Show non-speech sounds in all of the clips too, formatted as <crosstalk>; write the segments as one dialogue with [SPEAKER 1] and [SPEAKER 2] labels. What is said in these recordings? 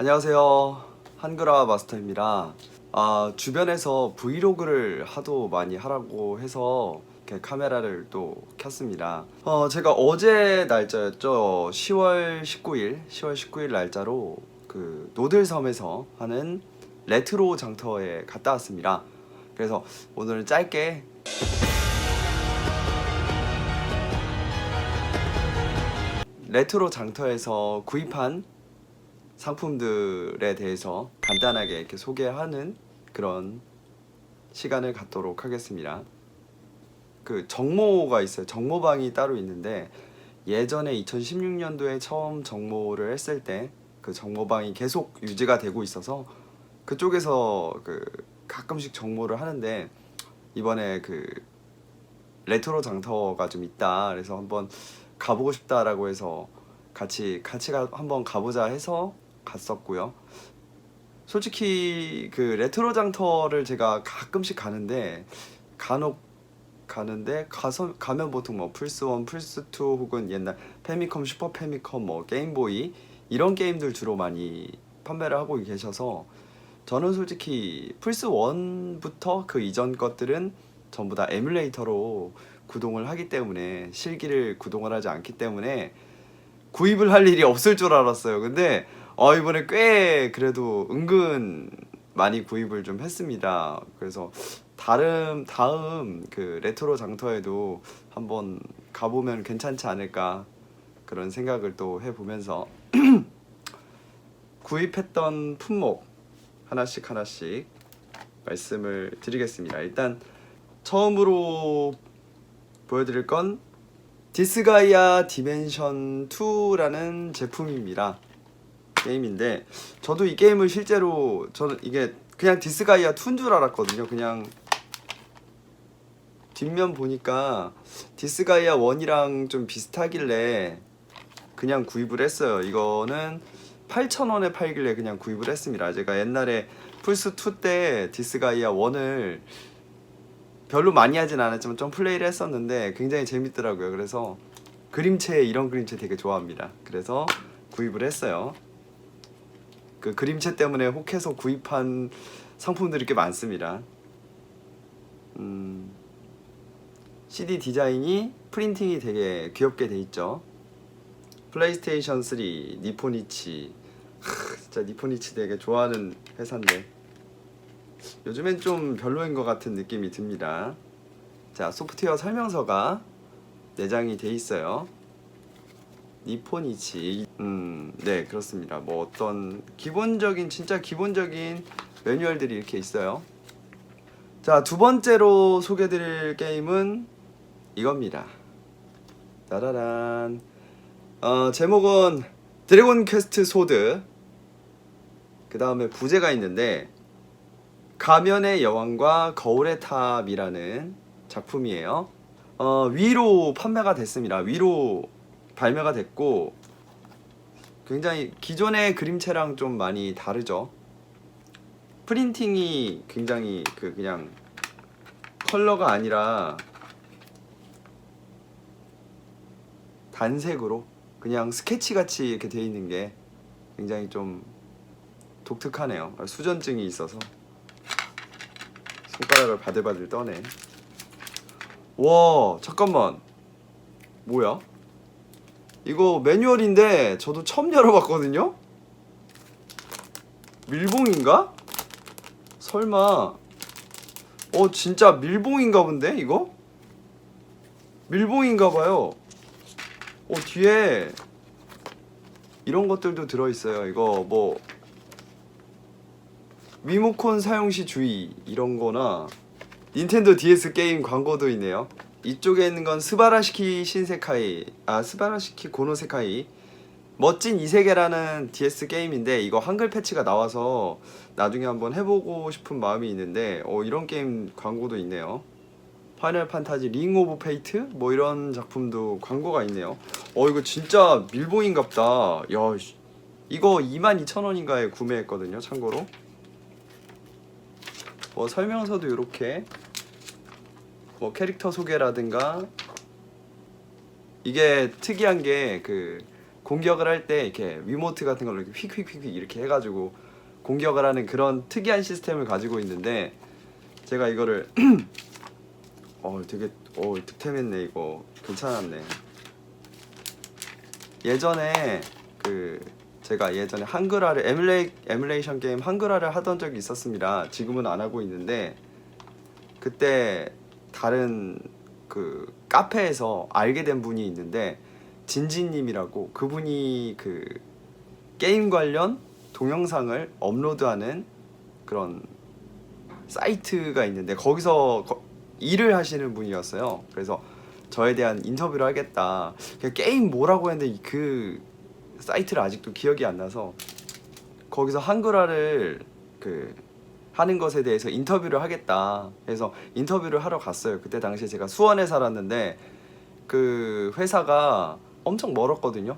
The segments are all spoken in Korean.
[SPEAKER 1] 안녕하세요. 한글화 마스터입니다. 아, 주변에서 브이로그를 하도 많이 하라고 해서 이렇게 카메라를 또 켰습니다. 어, 제가 어제 날짜였죠. 10월 19일, 10월 19일 날짜로 그 노들섬에서 하는 레트로 장터에 갔다 왔습니다. 그래서 오늘은 짧게 레트로 장터에서 구입한 상품들에 대해서 간단하게 이렇게 소개하는 그런 시간을 갖도록 하겠습니다. 그 정모가 있어요. 정모방이 따로 있는데 예전에 2016년도에 처음 정모를 했을 때 그 정모방이 계속 유지가 되고 있어서 그쪽에서 그 가끔씩 정모를 하는데 이번에 그 레트로 장터가 좀 있다. 그래서 한번 가보고 싶다라고 해서 같이 같이 가, 한번 가보자 해서 갔었고요. 솔직히 그 레트로 장터를 제가 가끔씩 가는데 간혹 가는데 가서 가면 보통 뭐 플스 1, 플스 2 혹은 옛날 페미컴, 슈퍼 페미컴, 뭐 게임보이 이런 게임들 주로 많이 판매를 하고 계셔서 저는 솔직히 플스 1부터 그 이전 것들은 전부 다 에뮬레이터로 구동을 하기 때문에 실기를 구동을 하지 않기 때문에 구입을 할 일이 없을 줄 알았어요. 근데 어 이번에 꽤 그래도 은근 많이 구입을 좀 했습니다. 그래서 다른 다음 그 레트로 장터에도 한번 가보면 괜찮지 않을까 그런 생각을 또 해보면서 <clears throat> 구입했던 품목 하나씩 하나씩 말씀을 드리겠습니다. 일단 처음으로 보여드릴 건 디스가이아 디멘션 2라는 제품입니다. 게임인데 저도 이 게임을 실제로 저는 이게 그냥 디스가이아 2인 줄 알았거든요. 그냥 뒷면 보니까 디스가이아 1이랑 좀 비슷하길래 그냥 구입을 했어요. 이거는 8,000원에 팔길래 그냥 구입을 했습니다. 제가 옛날에 플스 2 때 디스가이아 1을 별로 많이 하진 않았지만 좀 플레이를 했었는데 굉장히 재밌더라고요. 그래서 그림체 이런 그림체 되게 좋아합니다. 그래서 구입을 했어요. 그 그림체 때문에 혹해서 구입한 상품들이 꽤 많습니다. 음, CD 디자인이 프린팅이 되게 귀엽게 돼 있죠. 플레이스테이션 3, 니포니치. 하, 진짜 니포니치 되게 좋아하는 회사인데 요즘엔 좀 별로인 것 같은 느낌이 듭니다. 자, 소프트웨어 설명서가 내장이 돼 있어요. 니포니치. 음, 네, 그렇습니다. 뭐 어떤 기본적인 진짜 기본적인 매뉴얼들이 이렇게 있어요. 자, 두 번째로 소개 드릴 게임은 이겁니다. 따라란. 어, 제목은 드래곤 퀘스트 소드. 그 다음에 부제가 있는데 가면의 여왕과 거울의 탑이라는 작품이에요. 어, 위로 판매가 됐습니다. 위로 발매가 됐고 굉장히 기존의 그림체랑 좀 많이 다르죠. 프린팅이 굉장히 그 그냥 컬러가 아니라 단색으로 그냥 스케치 같이 이렇게 돼 있는 게 굉장히 좀 독특하네요. 수전증이 있어서 손가락을 바들바들 떠네. 와 잠깐만 뭐야? 이거 매뉴얼인데 저도 처음 열어봤거든요. 밀봉인가? 설마 어 진짜 밀봉인가 본데 이거? 밀봉인가 봐요. 어 뒤에 이런 것들도 들어있어요. 이거 뭐 리모컨 사용 시 주의 이런 거나 닌텐도 DS 게임 광고도 있네요. 이쪽에 있는 건 스바라시키 신세카이 아 스바라시키 고노세카이 멋진 이세계라는 DS 게임인데 이거 한글 패치가 나와서 나중에 한번 해보고 싶은 마음이 있는데 어 이런 게임 광고도 있네요. 파이널 판타지 링 오브 페이트 뭐 이런 작품도 광고가 있네요. 어 이거 진짜 밀봉인갑다. 야 씨. 이거 22,000원인가에 구매했거든요. 참고로. 뭐 설명서도 이렇게 뭐 캐릭터 소개라든가 이게 특이한 게 그 공격을 할 때 이렇게 위모트 같은 걸로 이렇게 휙휙휙휙 이렇게 해가지고 공격을 하는 그런 특이한 시스템을 가지고 있는데 제가 이거를 <clears throat> 어 되게 어 득템했네 이거. 괜찮았네. 예전에 그 제가 예전에 한글화를 에뮬레이, 에뮬레이션 게임 한글화를 하던 적이 있었습니다. 지금은 안 하고 있는데 그때 다른 그 카페에서 알게 된 분이 있는데 진지님이라고 그분이 그 게임 관련 동영상을 업로드하는 그런 사이트가 있는데 거기서 거- 일을 하시는 분이었어요. 그래서 저에 대한 인터뷰를 하겠다. 그 게임 뭐라고 했는데 그 사이트를 아직도 기억이 안 나서 거기서 한글화를 그 하는 것에 대해서 인터뷰를 하겠다. 해서 인터뷰를 하러 갔어요. 그때 당시에 제가 수원에 살았는데 그 회사가 엄청 멀었거든요.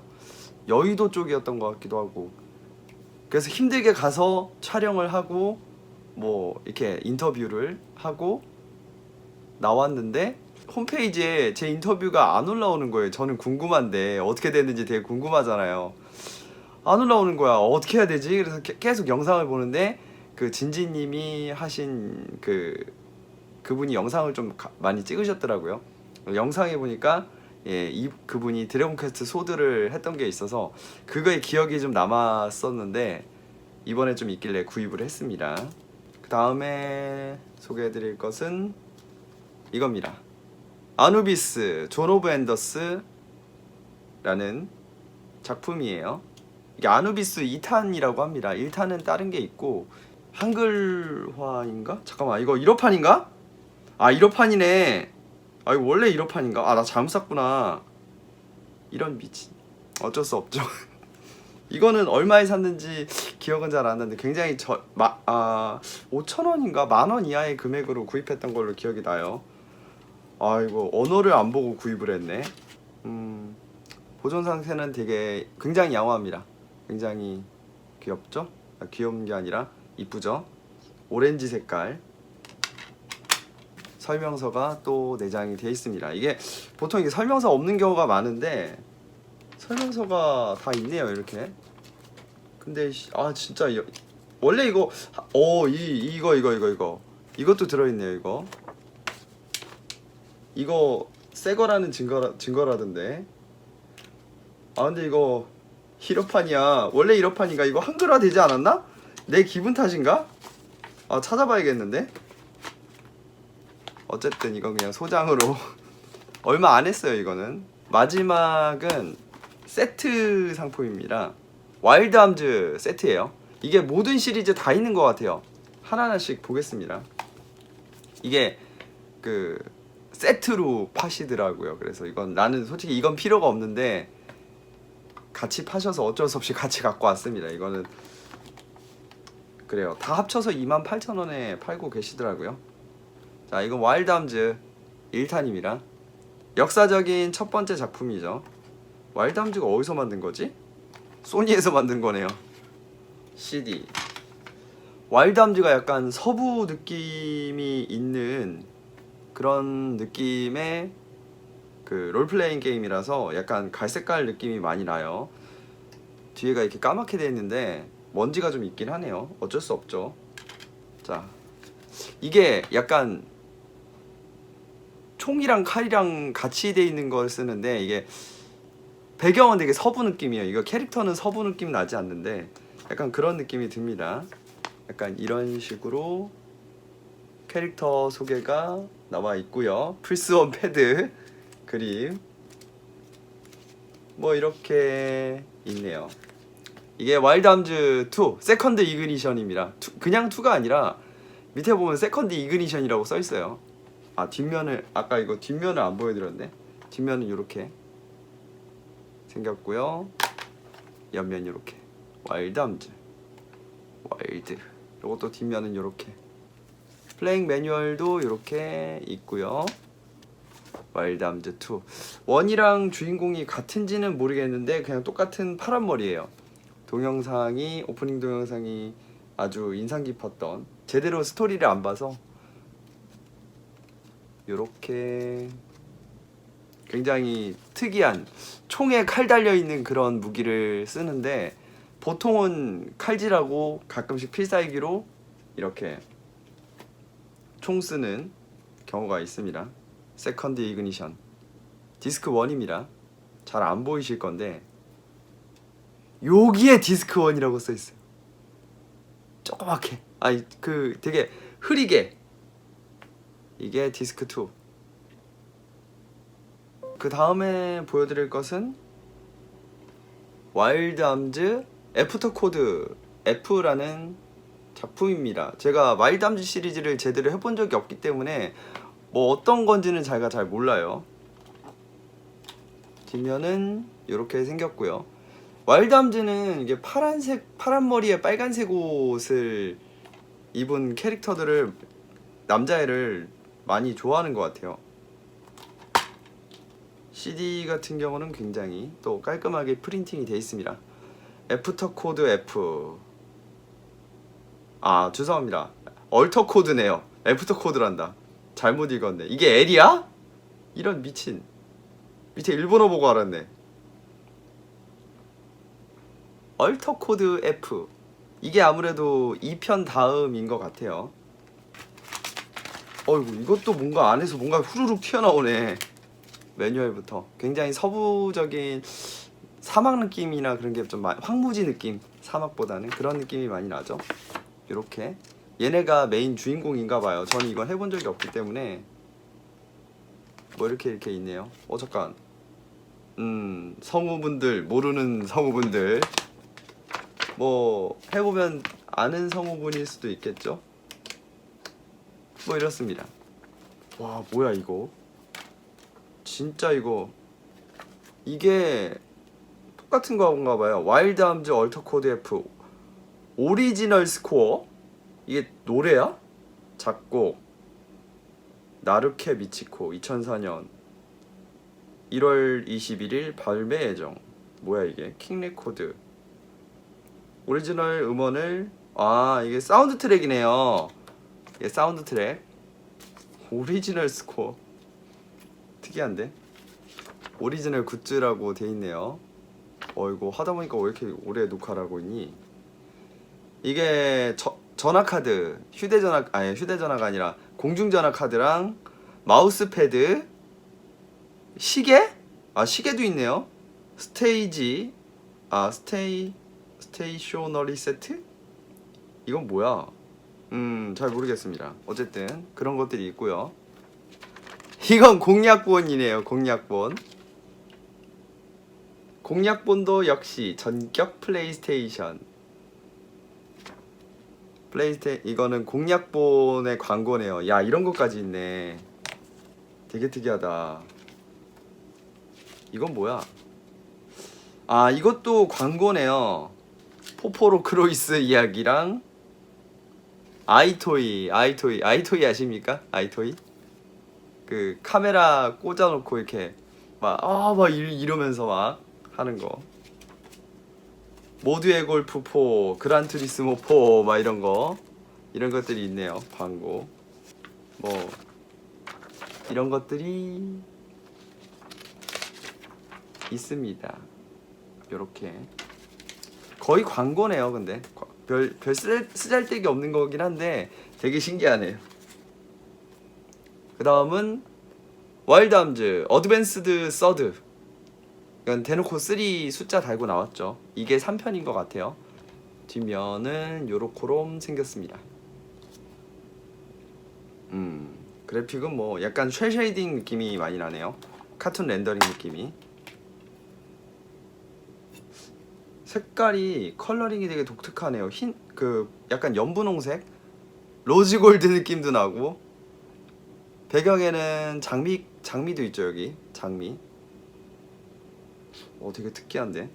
[SPEAKER 1] 여의도 쪽이었던 것 같기도 하고. 그래서 힘들게 가서 촬영을 하고 뭐 이렇게 인터뷰를 하고 나왔는데 홈페이지에 제 인터뷰가 안 올라오는 거예요. 저는 궁금한데 어떻게 됐는지 되게 궁금하잖아요. 안 올라오는 거야. 어떻게 해야 되지? 그래서 게- 계속 영상을 보는데 그 진지님이 하신 그 그분이 영상을 좀 가- 많이 찍으셨더라고요. 영상에 보니까 예, 이 그분이 드래곤 퀘스트 소드를 했던 게 있어서 그거의 기억이 좀 남았었는데 이번에 좀 있길래 구입을 했습니다. 그 다음에 소개해드릴 것은 이겁니다. 아누비스 존 오브 앤더스라는 작품이에요. 이게 아누비스 2탄이라고 합니다. 1탄은 다른 게 있고 한글화인가? 잠깐만 이거 1호판인가? 아 1호판이네. 아 이거 원래 1호판인가? 아 나 잘못 샀구나. 이런 미친. 어쩔 수 없죠. <laughs> 이거는 얼마에 샀는지 기억은 잘 안 나는데 굉장히 저, 마, 아, 5천 원인가 만원 이하의 금액으로 구입했던 걸로 기억이 나요. 아 이거 언어를 안 보고 구입을 했네. 음, 보존 상태는 되게 굉장히 양호합니다. 굉장히 귀엽죠? 아, 귀여운 게 아니라 이쁘죠? 오렌지 색깔 설명서가 또 내장이 되어 있습니다. 이게 보통 이게 설명서 없는 경우가 많은데 설명서가 다 있네요 이렇게. 근데 씨, 아 진짜 이- 원래 이거 어이 이거 이거 이거 이거 이것도 들어있네요 이거. 이거 새 거라는 증거라 증거라던데. 아 근데 이거 1호판이야. 원래 1호판인가? 이거 한글화 되지 않았나? 내 기분 탓인가? 아 찾아봐야겠는데. 어쨌든 이건 그냥 소장으로 <laughs> 얼마 안 했어요 이거는. 마지막은 세트 상품입니다. 와일드 함즈 세트예요. 이게 모든 시리즈 다 있는 것 같아요. 하나하나씩 보겠습니다. 이게 그 세트로 파시더라고요. 그래서 이건 나는 솔직히 이건 필요가 없는데 같이 파셔서 어쩔 수 없이 같이 갖고 왔습니다. 이거는 그래요. 다 합쳐서 28,000원에 팔고 계시더라고요. 자, 이건 와일드 함즈 1탄입니다. 역사적인 첫 번째 작품이죠. 와일드 함즈가 어디서 만든 거지? 소니에서 만든 거네요. CD. 와일드 함즈가 약간 서부 느낌이 있는 그런 느낌의 그 롤플레잉 게임이라서 약간 갈색깔 느낌이 많이 나요. 뒤에가 이렇게 까맣게 돼 있는데 먼지가 좀 있긴 하네요. 어쩔 수 없죠. 자, 이게 약간 총이랑 칼이랑 같이 돼 있는 걸 쓰는데 이게 배경은 되게 서부 느낌이에요. 이거 캐릭터는 서부 느낌 나지 않는데 약간 그런 느낌이 듭니다. 약간 이런 식으로 캐릭터 소개가 나와 있고요. 플스원 패드 그림 뭐 이렇게 있네요. 이게 와일드 함즈 2 세컨드 이그니션입니다. 투- 그냥 2가 아니라 밑에 보면 세컨드 이그니션이라고 써 있어요. 아 뒷면을 아까 이거 뒷면을 안 보여드렸네. 뒷면은 이렇게 생겼고요. 옆면 이렇게 와일드 함즈 와일드. 이것도 뒷면은 이렇게 플레잉 매뉴얼도 이렇게 있고요. 와일드 함즈 2 원이랑 주인공이 같은지는 모르겠는데 그냥 똑같은 파란 머리예요. 동영상이 오프닝 동영상이 아주 인상 깊었던 제대로 스토리를 안 봐서 요렇게 굉장히 특이한 총에 칼 달려 있는 그런 무기를 쓰는데 보통은 칼질하고 가끔씩 필살기로 이렇게 총 쓰는 경우가 있습니다. 세컨드 이그니션 디스크 1입니다. 잘 안 보이실 건데 여기에 디스크 1이라고 써 있어요. 조그맣게 아니 그 되게 흐리게 이게 디스크 2. 그 다음에 보여드릴 것은 와일드 암즈 애프터 코드 F라는 작품입니다. 제가 와일드 암즈 시리즈를 제대로 해본 적이 없기 때문에 뭐 어떤 건지는 제가 잘 몰라요. 뒷면은 이렇게 생겼고요. 와일드 암즈는 이게 파란색 파란 머리에 빨간색 옷을 입은 캐릭터들을 남자애를 많이 좋아하는 것 같아요. CD 같은 경우는 굉장히 또 깔끔하게 프린팅이 되어 있습니다. 애프터 코드 F. 아 죄송합니다. 얼터 코드네요. 애프터 코드란다. 잘못 읽었네. 이게 L이야? 이런 미친. 밑에 일본어 보고 알았네. 얼터 코드 F. 이게 아무래도 2편 다음인 것 같아요. 어이구 이것도 뭔가 안에서 뭔가 후루룩 튀어나오네. 매뉴얼부터 굉장히 서부적인 사막 느낌이나 그런 게 좀 황무지 느낌 사막보다는 그런 느낌이 많이 나죠. 이렇게 얘네가 메인 주인공인가 봐요. 저는 이건 해본 적이 없기 때문에 뭐 이렇게 이렇게 있네요. 어 잠깐. 음 성우분들 모르는 성우분들 뭐 해보면 아는 성우분일 수도 있겠죠. 뭐 이렇습니다. 와 뭐야 이거? 진짜 이거 이게 똑같은 건가 봐요. 와일드 암즈 얼터 코드 F 오리지널 스코어 이게 노래야? 작곡 나르케 미치코 2004년 1월 21일 발매 예정 뭐야 이게 킹 레코드 오리지널 음원을 아 이게 사운드 트랙이네요. 이게 사운드 트랙 오리지널 스코어 특이한데 오리지널 굿즈라고 돼 있네요. 어이구 하다 보니까 왜 이렇게 오래 녹화라고 있니? 이게 저, 전화 카드, 휴대전화 아니 휴대전화가 아니라 공중전화 카드랑 마우스 패드, 시계? 아 시계도 있네요. 스테이지, 아 스테이 스테이셔너리 세트? 이건 뭐야? 음 잘 모르겠습니다. 어쨌든 그런 것들이 있고요. 이건 공략본이네요. 공략본. 공략본도 역시 전격 플레이스테이션. 플레이스테 이거는 공략본의 광고네요. 야 이런 것까지 있네. 되게 특이하다. 이건 뭐야? 아 이것도 광고네요. 포포로 크로이스 이야기랑 아이토이 아이토이 아이토이 아십니까? 아이토이? 그 카메라 꽂아놓고 이렇게 막 아막 이러면서 막 하는 거. 모두의 골프 4 그란 투리스모 4막 이런 거. 이런 것들이 있네요 광고. 뭐 이런 것들이 있습니다. 요렇게 거의 광고네요 근데. 별, 별 쓰잘, 쓰잘데기 없는 거긴 한데 되게 신기하네요. 그 다음은 와일드 암즈 어드밴스드 서드 이건 대놓고 3 숫자 달고 나왔죠. 이게 3편인 것 같아요. 뒷면은 요렇게롬 생겼습니다. 음 그래픽은 뭐 약간 쉘 쉐이딩 느낌이 많이 나네요. 카툰 렌더링 느낌이 색깔이 컬러링이 되게 독특하네요 흰 그 약간 연분홍색 로즈 골드 느낌도 나고 배경에는 장미 장미도 있죠 여기 장미. 어 되게 특이한데.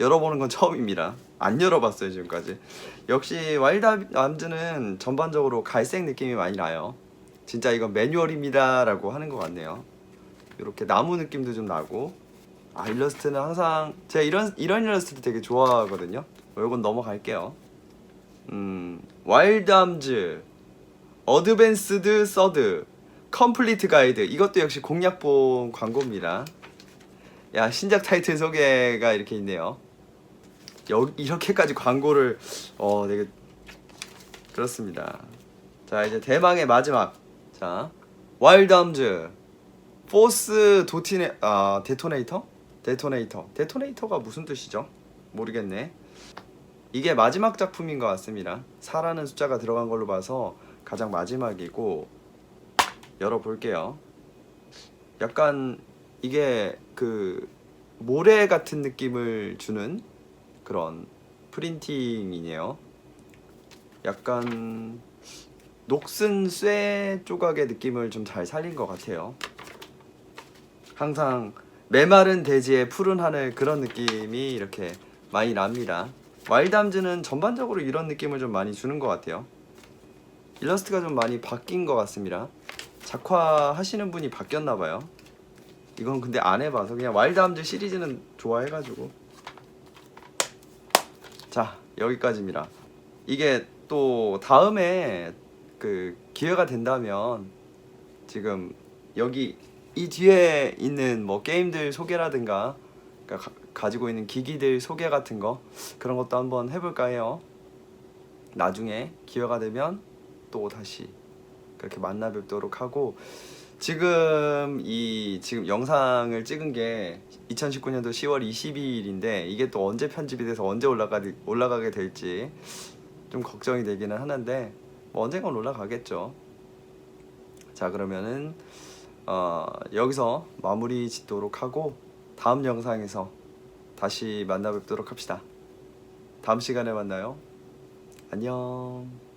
[SPEAKER 1] 열어보는 건 처음입니다. 안 열어봤어요 지금까지. 역시 와일드 암즈는 전반적으로 갈색 느낌이 많이 나요. 진짜 이건 매뉴얼입니다라고 하는 것 같네요. 이렇게 나무 느낌도 좀 나고. 아 일러스트는 항상 제가 이런 이런 일러스트 되게 좋아하거든요. 이건 넘어갈게요. 음 와일드 암즈 어드밴스드 서드 컴플리트 가이드 이것도 역시 공략본 광고입니다. 야 신작 타이틀 소개가 이렇게 있네요. 여 이렇게까지 광고를 어 되게 그렇습니다. 자 이제 대망의 마지막 자 와일드암즈 포스 도티네 아 데토네이터 데토네이터 데토네이터가 무슨 뜻이죠? 모르겠네. 이게 마지막 작품인 것 같습니다. 4라는 숫자가 들어간 걸로 봐서 가장 마지막이고 열어볼게요. 약간 이게 그 모래 같은 느낌을 주는 그런 프린팅이네요. 약간 녹슨 쇠 조각의 느낌을 좀 잘 살린 것 같아요. 항상 메마른 대지의 푸른 하늘 그런 느낌이 이렇게 많이 납니다. 와일드암즈는 전반적으로 이런 느낌을 좀 많이 주는 것 같아요. 일러스트가 좀 많이 바뀐 것 같습니다. 작화 하시는 분이 바뀌었나 봐요. 이건 근데 안 해봐서 그냥 와일드암즈 시리즈는 좋아해가지고 자 여기까지입니다. 이게 또 다음에 그 기회가 된다면 지금 여기 이 뒤에 있는 뭐 게임들 소개라든가 그러니까 가, 가지고 있는 기기들 소개 같은 거 그런 것도 한번 해볼까 해요. 나중에 기회가 되면 또 다시 그렇게 만나 뵙도록 하고 지금 이 지금 영상을 찍은 게 2019년도 10월 22일인데 이게 또 언제 편집이 돼서 언제 올라가 올라가게 될지 좀 걱정이 되기는 하는데 뭐 언젠간 올라가겠죠. 자 그러면은 어, 여기서 마무리 짓도록 하고 다음 영상에서 다시 만나 뵙도록 합시다. 다음 시간에 만나요. 안녕.